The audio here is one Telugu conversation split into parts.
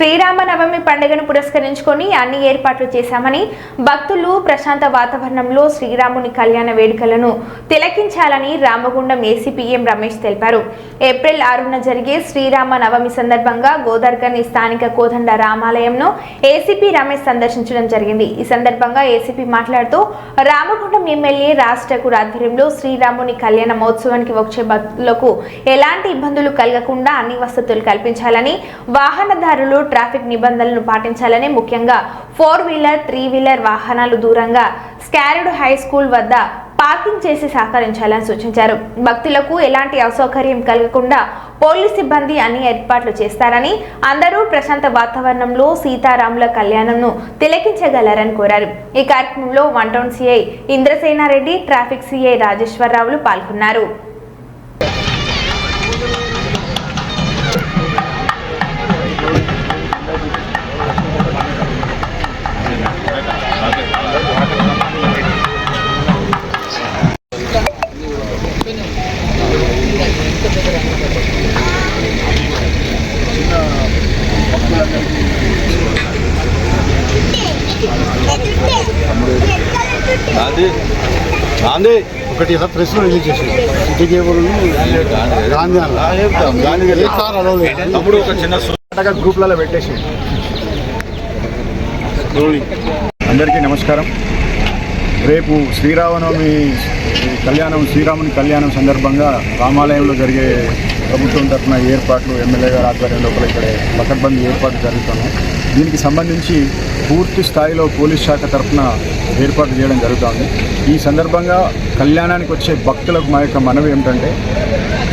శ్రీరామనవమి పండుగను పురస్కరించుకొని అన్ని ఏర్పాట్లు చేశామని భక్తులు ప్రశాంత వాతావరణంలో శ్రీరాముని కళ్యాణ వేడుకలను తిలకించాలని రామగుండం ఏసీపీఎం రమేష్ తెలిపారు. ఏప్రిల్ ఆరున జరిగే శ్రీరామ నవమి సందర్భంగా గోదర్గని స్థానిక కోదండ రామాలయంను ఏసీపీ రమేష్ సందర్శించడం జరిగింది. ఈ సందర్భంగా ఏసీపీ మాట్లాడుతూ రామగుండం ఎమ్మెల్యే రాజ్ ఠాకూర్ ఆధ్వర్యంలో శ్రీరాముని కళ్యాణ మహోత్సవానికి వచ్చే భక్తులకు ఎలాంటి ఇబ్బందులు కలగకుండా అన్ని వసతులు కల్పించాలని వాహనదారులు ట్రాఫిక్ నిబంధనలను పాటించాలని ముఖ్యంగా ఫోర్ వీలర్ త్రీ వీలర్ వాహనాలు దూరంగా స్కారెడ్ హై స్కూల్ వద్ద పార్కింగ్ చేసి సహకరించాలని సూచించారు. భక్తులకు ఎలాంటి అసౌకర్యం కలగకుండా పోలీస్ సిబ్బంది అన్ని ఏర్పాట్లు చేస్తారని అందరూ ప్రశాంత వాతావరణంలో సీతారాముల కళ్యాణంను తిలకించగలరని కోరారు. ఈ కార్యక్రమంలో one town CI Indrasenareddy traffic CI రాజేశ్వరరావులు పాల్గొన్నారు. గాంధీ. గాంధీ ఒకటి ఇలా ప్రెస్లో రిలీజ్ చేసి సిటీ కేబుల్ గాంధీ అన్న. గాంధీ అప్పుడు ఒక చిన్న గ్రూప్లలో పెట్టేసి. అందరికీ నమస్కారం. రేపు శ్రీరామనవమి కళ్యాణం శ్రీరాముని కళ్యాణం సందర్భంగా రామాలయంలో జరిగే ప్రభుత్వం తరఫున ఏర్పాట్లు ఎమ్మెల్యే గారి ఆధ్వర్యం లోపల ఇక్కడ పకడ్బందీ ఏర్పాట్లు జరుగుతున్నాయి. దీనికి సంబంధించి పూర్తి స్థాయిలో పోలీస్ శాఖ తరఫున ఏర్పాటు చేయడం జరుగుతుంది. ఈ సందర్భంగా కళ్యాణానికి వచ్చే భక్తులకు మా యొక్క మనవి ఏమిటంటే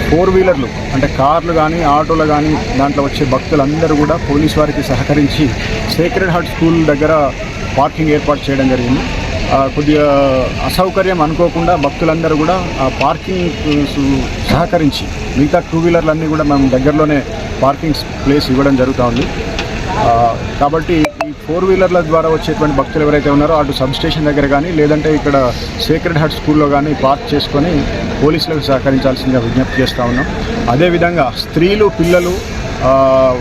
ఫోర్ వీలర్లు అంటే కార్లు కానీ ఆటోలు కానీ దాంట్లో వచ్చే భక్తులందరూ కూడా పోలీస్ వారికి సహకరించి సేక్రెడ్ హార్ట్ స్కూల్ దగ్గర పార్కింగ్ ఏర్పాటు చేయడం జరిగింది. కొద్దిగా అసౌకర్యం అనుకోకుండా భక్తులందరూ కూడా ఆ పార్కింగ్ సు- సహకరించి మిగతా టూ వీలర్లన్నీ కూడా మేము దగ్గరలోనే పార్కింగ్ ప్లేస్ ఇవ్వడం జరుగుతూ ఉంది కాబట్టి ఈ ఫోర్ వీలర్ల ద్వారా వచ్చేటువంటి భక్తులు ఎవరైతే ఉన్నారో అటు సబ్ స్టేషన్ దగ్గర కానీ లేదంటే ఇక్కడ సేక్రెడ్ హార్ట్ స్కూల్లో కానీ పార్క్ చేసుకొని పోలీసులకు సహకరించాల్సిందిగా విజ్ఞప్తి చేస్తూ ఉన్నాం. అదేవిధంగా స్త్రీలు పిల్లలు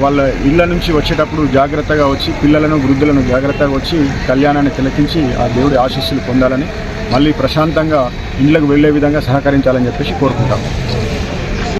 వాళ్ళ ఇళ్ళ నుంచి వచ్చేటప్పుడు జాగ్రత్తగా వచ్చి పిల్లలను వృద్ధులను జాగ్రత్తగా వచ్చి కళ్యాణాన్ని తిలకించి ఆ దేవుడి ఆశీస్సులు పొందాలని మళ్ళీ ప్రశాంతంగా ఇళ్ళకు వెళ్ళే విధంగా సహకరించాలని చెప్పేసి కోరుకుంటాం.